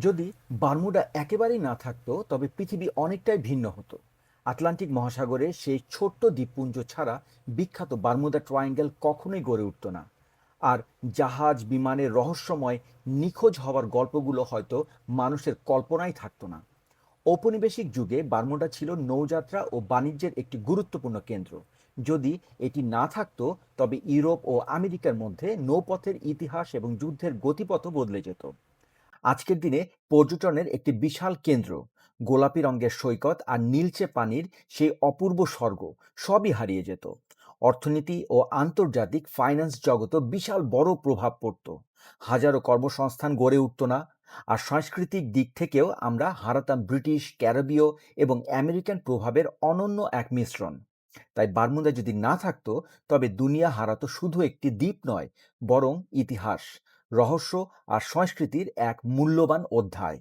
যদি বারমুডা একেবারেই না থাকতো, তবে পৃথিবী অনেকটাই ভিন্ন হতো। আটলান্টিক মহাসাগরে সেই ছোট্ট দ্বীপপুঞ্জ ছাড়া বিখ্যাত বারমুদা ট্রায়াঙ্গেল কখনোই গড়ে উঠত না। আর জাহাজ, বিমানের রহস্যময়, নিখোঁজ হওয়ার গল্পগুলো হয়তো মানুষের কল্পনাই থাকতো না। ঔপনিবেশিক যুগে বারমুডা ছিল নৌযাত্রা ও বাণিজ্যের একটি গুরুত্বপূর্ণ কেন্দ্র। যদি এটি না থাকতো, তবে ইউরোপ ও আমেরিকার মধ্যে নৌপথের ইতিহাস এবং যুদ্ধের গতিপথও বদলে যেত। আজকের দিনে পর্যটনের একটি বিশাল কেন্দ্র। গোলাপি রঙের সৈকত আর নীলচে পানির সেই অপূর্ব স্বর্গ সবই হারিয়ে যেত। অর্থনীতি ও আন্তর্জাতিক ফাইন্যান্স জগতও বিশাল বড় প্রভাব পড়ত। হাজারো কর্মসংস্থান গড়ে উঠত না আর সাংস্কৃতিক দিক থেকেও আমরা হারাতাম ব্রিটিশ, ক্যারাবীয় এবং আমেরিকান প্রভাবের অনন্য এক মিশ্রণ। তাই বারমুদা যদি না থাকতো, তবে দুনিয়া হারাতো শুধু একটি দ্বীপ নয়, বরং ইতিহাস। রহস্য আর সংস্কৃতির এক মূল্যবান অধ্যায়।